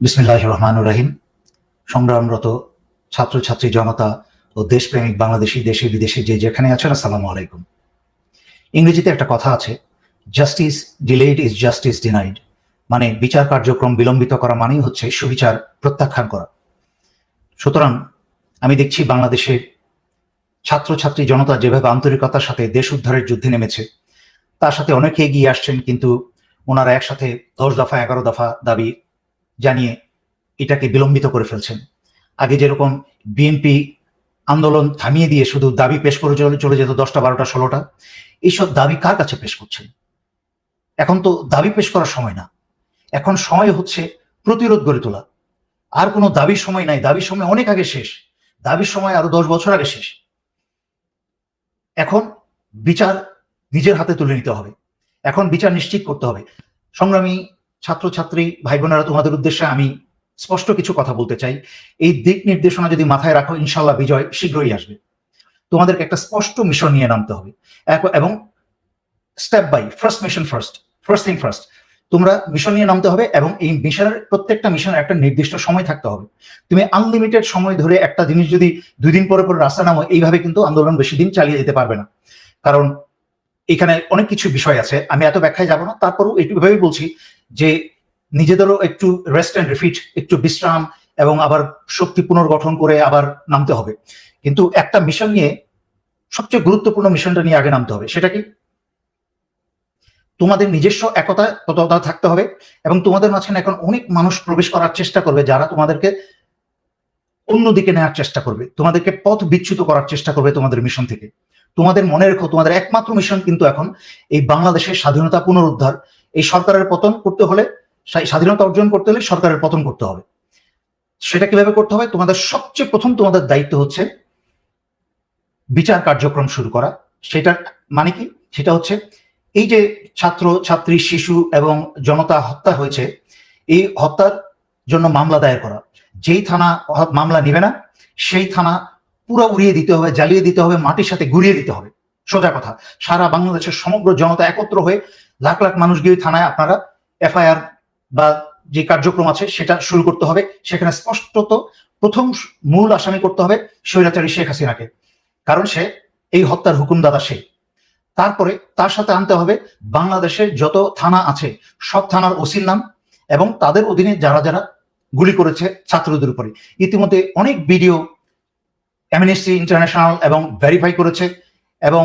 বিসমিল্লাহ রহমান রাহিম। সংগ্রামরত ছাত্রছাত্রী জনতা ও দেশপ্রেমিক বাংলাদেশি, দেশে বিদেশে যে যেখানে আছেন, আসসালামু আলাইকুম। ইংরেজিতে একটা কথা আছে justice delayed is justice denied মানে বিচার কার্যক্রম বিলম্বিত করা মানেই হচ্ছে সুবিচার প্রত্যাখ্যান করা। সুতরাং আমি দেখছি বাংলাদেশের ছাত্রছাত্রী জনতা যেভাবে আন্তরিকতার সাথে দেশ উদ্ধারের যুদ্ধে নেমেছে, তার সাথে অনেকে এগিয়ে আসছেন, কিন্তু ওনারা একসাথে দশ দফা, এগারো দফা দাবি জানিয়ে এটাকে বিলম্বিত করে ফেলছেন। আগে যেরকম বিএনপি আন্দোলন থামিয়ে দিয়ে শুধু দাবি পেশ করে চলে যেত দশটা, বারোটা, ষোলোটা, এইসব দাবি কার কাছে পেশ করছেন? এখন তো দাবি পেশ করার সময় না। এখন সময় হচ্ছে প্রতিরোধ গড়ে তোলা। আর কোনো দাবির সময় নাই। দাবির সময় অনেক আগে শেষ। দাবির সময় আরও দশ বছর আগে শেষ। এখন বিচার নিজের হাতে তুলে নিতে হবে। এখন বিচার নিশ্চিত করতে হবে। সংগ্রামী ছাত্রছাত্রী ভাই বোনেরা তোমাদের উদ্দেশ্যে আমি স্পষ্ট কিছু কথা বলতে চাই। এই দিক নির্দেশনা যদি মাথায় রাখো ইনশাল্লাহ বিজয় শীঘ্রই আসবে। তোমাদেরকে একটা স্পষ্ট মিশন নিয়ে নামতে হবে। এবং step by first mission first first thing first তোমরা মিশন নিয়ে নামতে হবে এবং এই মিশনের প্রত্যেকটা মিশনের একটা নির্দিষ্ট সময় থাকতে হবে। তুমি আনলিমিটেড সময় ধরে একটা জিনিস যদি দুই দিন পরে পরে রাস্তা নামো, এইভাবে কিন্তু আন্দোলন বেশি দিন চালিয়ে যেতে পারবে না। কারণ এখানে অনেক কিছু বিষয় আছে, আমি এত ব্যাখ্যায় যাব না, তারপরও এইভাবেই বলছি যে নিজেদেরও একটু রেস্ট অ্যান্ড রিফিট একটু বিশ্রাম এবং আবার শক্তি পুনর্গঠন করে আবার নামতে হবে। কিন্তু একটা মিশন নিয়ে সবচেয়ে গুরুত্বপূর্ণ মিশনটা নিয়ে আগে নামতে হবে, সেটা কি? তোমাদের নিজস্ব একতা তততা থাকতে হবে এবং তোমাদের মাঝখানে এখন অনেক মানুষ প্রবেশ করার চেষ্টা করবে যারা তোমাদেরকে অন্যদিকে নেওয়ার চেষ্টা করবে, তোমাদেরকে পথ বিচ্যুত করার চেষ্টা করবে তোমাদের মিশন থেকে। তোমাদের মনে রেখো, তোমাদের একমাত্র মিশন কিন্তু এখন এই বাংলাদেশের স্বাধীনতা পুনরুদ্ধার এই সরকারের পতন করতে হলে স্বাধীনতা অর্জন করতে হলে সরকারের পতন করতে হবে। সেটা কীভাবে করতে হবে? তোমাদের সবচেয়ে প্রথম তোমাদের দায়িত্ব হচ্ছে বিচার কার্যক্রম শুরু করা। সেটা মানে কি? সেটা হচ্ছে এই যে ছাত্র, ছাত্রী, শিশু এবং জনতা হত্যা হয়েছে, এই হত্যার জন্য মামলা দায়ের করা। যেই থানা মামলা নেবে না, সেই থানা পুরো উড়িয়ে দিতে হবে, জ্বালিয়ে দিতে হবে, মাটির সাথে গুড়িয়ে দিতে হবে। সোজা কথা, সারা বাংলাদেশের সমগ্র জনতা একত্র হয়ে লাখ লাখ মানুষ গিয়ে থানায় আপনারা এফআইআর বা যে কার্যক্রম আছে সেটা শুরু করতে হবে। সেখানে স্পষ্টত প্রথম মূল আসামি করতে হবে স্বৈরাচারী শেখ হাসিনাকে। কারণ সে এই হত্যার হুকুমদাতা সে। তারপরে তার সাথে আনতে হবে বাংলাদেশের যত থানা আছে, সব থানার ওসির নাম এবং তাদের অধীনে যারা যারা গুলি করেছে ছাত্রদের উপরে। ইতিমধ্যে অনেক ভিডিও অ্যামনেস্টি ইন্টারন্যাশনাল এবং ভেরিফাই করেছে এবং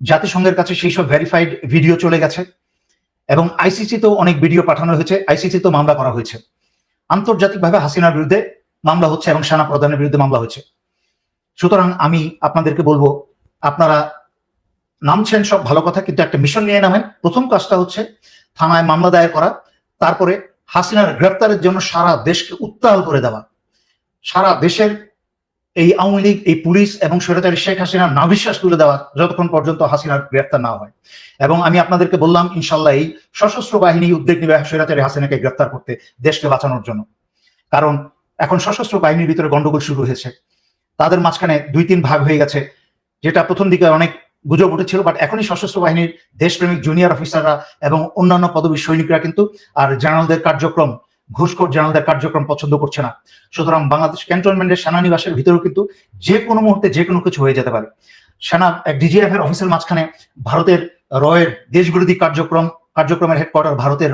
জাতিসংঘের কাছে সেই সব ভেরিফাইড ভিডিও চলে গেছে। এবং আইসিসিতেও অনেক ভিডিও পাঠানো হয়েছে আইসিসিতেও মামলা করা হয়েছে। আন্তর্জাতিকভাবে হাসিনার বিরুদ্ধে মামলা হচ্ছে এবং সেনা প্রধানের বিরুদ্ধে মামলা হয়েছে। সুতরাং আমি আপনাদেরকে বলব, আপনারা নামছেন সব ভালো কথা, কিন্তু একটা মিশন নিয়ে নামেন। প্রথম কাজটা হচ্ছে থানায় মামলা দায়ের করা, তারপরে হাসিনার গ্রেপ্তারের জন্য সারা দেশকে উত্তাল করে দেওয়া। সারা দেশের এই আওয়ামী লীগ, এই পুলিশ এবং স্বৈরাচারী শেখ হাসিনার নাভিশ্বাস তুলে দেওয়া যতক্ষণ পর্যন্ত হাসিনার গ্রেফতার না হয়। এবং আমি আপনাদেরকে বললাম ইনশাল্লাহ এই সশস্ত্র বাহিনী উদ্যোগ নেবে স্বৈরাচারী হাসিনাকে গ্রেফতার করতে দেশকে বাঁচানোর জন্য। কারণ এখন সশস্ত্র বাহিনীর ভিতরে গন্ডগোল শুরু হয়েছে। তাদের মাঝখানে দুই তিন ভাগ হয়ে গেছে, যেটা প্রথম দিকে অনেক গুজব উঠেছিল বাট এখনই সশস্ত্র বাহিনীর দেশপ্রেমিক জুনিয়র অফিসাররা এবং অন্যান্য পদবী সৈনিকরা কিন্তু আর জেনারেলদের কার্যক্রম ঘুষখোর জেনারেলদের কার্যক্রম পছন্দ করছে না। সুতরাং বাংলাদেশ ক্যান্টনমেন্টের সেনানিবাসের ভিতরেও কিন্তু যে কোনো মুহূর্তে যে কোনো কিছু হয়ে যেতে পারে। সেনা এক ডিজিএফ এর অফিসের মাঝখানে ভারতের রয়ের দেশবিরোধী কার্যক্রম, কার্যক্রমের হেডকোয়ার্টার ভারতের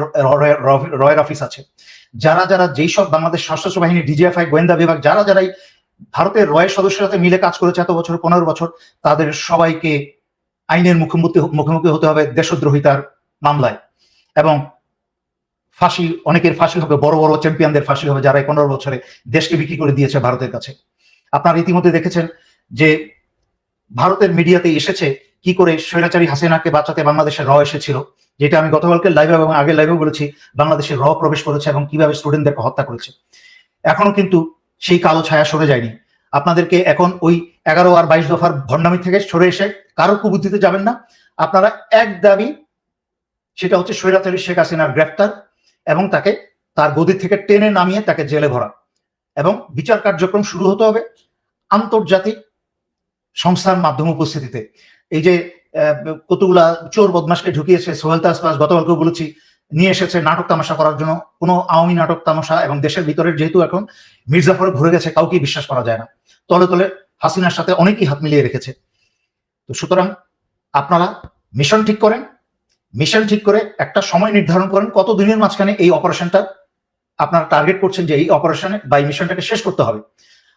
রয়ের অফিস আছে। যারা যারা যেই সব বাংলাদেশ সশস্ত্র বাহিনী ডিজিএফআই গোয়েন্দা বিভাগ, যারা, যারাই ভারতের রয়ের সদস্যের সাথে মিলে কাজ করেছে এত বছর, পনেরো বছর, তাদের সবাইকে আইনের মুখোমুখি মুখোমুখি হতে হবে দেশদ্রোহিতার মামলায়। এবং ফাঁসি অনেকের ফাঁসি হবে, বড় বড় চ্যাম্পিয়নদের ফাঁসি হবে, যারা পনেরো বছরে দেশকে বিক্রি করে দিয়েছে ভারতের কাছে। আপনারা ইতিমধ্যে দেখেছেন যে ভারতের মিডিয়াতে এসেছে কি করে স্বৈরাচারী হাসিনাকে বাঁচাতে বাংলাদেশের র এসেছিল, যেটা আমি গতকালকে লাইভে এবং আগের লাইভেও বলেছি বাংলাদেশের র প্রবেশ করেছে এবং কীভাবে স্টুডেন্টদেরকে হত্যা করেছে। এখনও কিন্তু সেই কালো ছায়া সরে যায়নি। আপনাদেরকে এখন ওই এগারো আর বাইশ দফার ভণ্ডামি থেকে সরে এসে কারও কুবুদ্ধিতে যাবেন না। আপনারা এক দাবি সেটা হচ্ছে স্বৈরাচারী শেখ হাসিনার গ্রেফতার। এবং তাকে তার গদি থেকে টেনে নামিয়ে তাকে জেলে ভরা। এবং বিচার কার্যক্রম শুরু হতে হবে আন্তর্জাতিক সংস্থার মাধ্যম উপস্থিতিতে। এই যে কতগুলা চোর বদমাসকে ঢুকিয়েছে সোহেল তাসপাস গতকালকে বলেছি, নিয়ে এসেছে নাটক তামাশা করার জন্য। কোনো আওয়ামী নাটক তামাশা এবং দেশের ভিতরে যেহেতু এখন মির্জাফরে ঘুরে গেছে, কাউকেই বিশ্বাস করা যায় না। তলে তলে হাসিনার সাথে অনেকেই হাত মিলিয়ে রেখেছে। তো সুতরাং আপনারা মিশন ঠিক করেন মিশন ঠিক করে একটা সময় নির্ধারণ করেন কত দিনের মাঝখানে এই অপারেশনটা আপনারা টার্গেট করছেন যে এই অপারেশনে বা এই মিশনটাকে শেষ করতে হবে।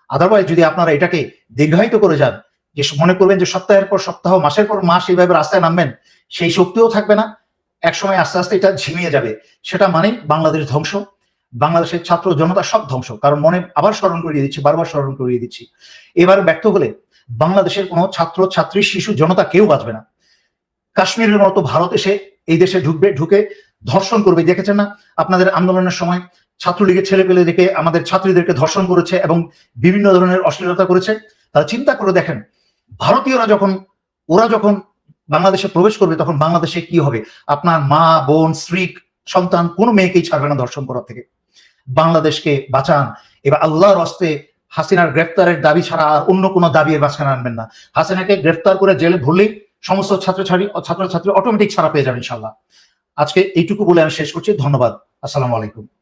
আদারওয়াইজ যদি আপনারা এটাকে দীর্ঘায়িত করে যান, যে মনে করবেন যে সপ্তাহের পর সপ্তাহ, মাসের পর মাস এইভাবে রাস্তায় নামবেন, সেই শক্তিও থাকবে না। একসময় আস্তে আস্তে এটা ঝিমিয়ে যাবে। সেটা মানেই বাংলাদেশ ধ্বংস, বাংলাদেশের ছাত্র জনতা সব ধ্বংস। কারণ মনে আবার স্মরণ করিয়ে দিচ্ছি, বারবার স্মরণ করিয়ে দিচ্ছি। এবার ব্যর্থ হলে বাংলাদেশের কোনো ছাত্র, ছাত্রী, শিশু, জনতা কেউ বাঁচবে না। কাশ্মীরের মতো ভারত এসে এই দেশে ঢুকবে, ঢুকে ধর্ষণ করবে। দেখেছেন না? আপনাদের আন্দোলনের সময় ছাত্রলীগের ছেলে পেলেদেরকে আমাদের ছাত্রীদেরকে ধর্ষণ করেছে এবং বিভিন্ন ধরনের অশ্লীলতা করেছে। তারা চিন্তা করে দেখেন, ভারতীয়রা যখন, ওরা যখন বাংলাদেশে প্রবেশ করবে তখন বাংলাদেশে কি হবে? আপনার মা, বোন, স্ত্রী, সন্তান কোনো মেয়েকেই ছাড়বে না ধর্ষণ করার থেকে। বাংলাদেশকে বাঁচান। এবার আল্লাহর হস্তে হাসিনার গ্রেফতারের দাবি ছাড়া আর অন্য কোনো দাবি এর মাঝখানে আনবেন না। হাসিনাকে গ্রেফতার করে জেলে ভরলেই সমস্ত ছাত্রছাত্রী ছাত্রছাত্রী অটোমেটিক ছাড়া পেয়ে যাবে ইনশাল্লাহ আজকে এইটুকু বলে আমি শেষ করছি। ধন্যবাদ। আসসালামু আলাইকুম।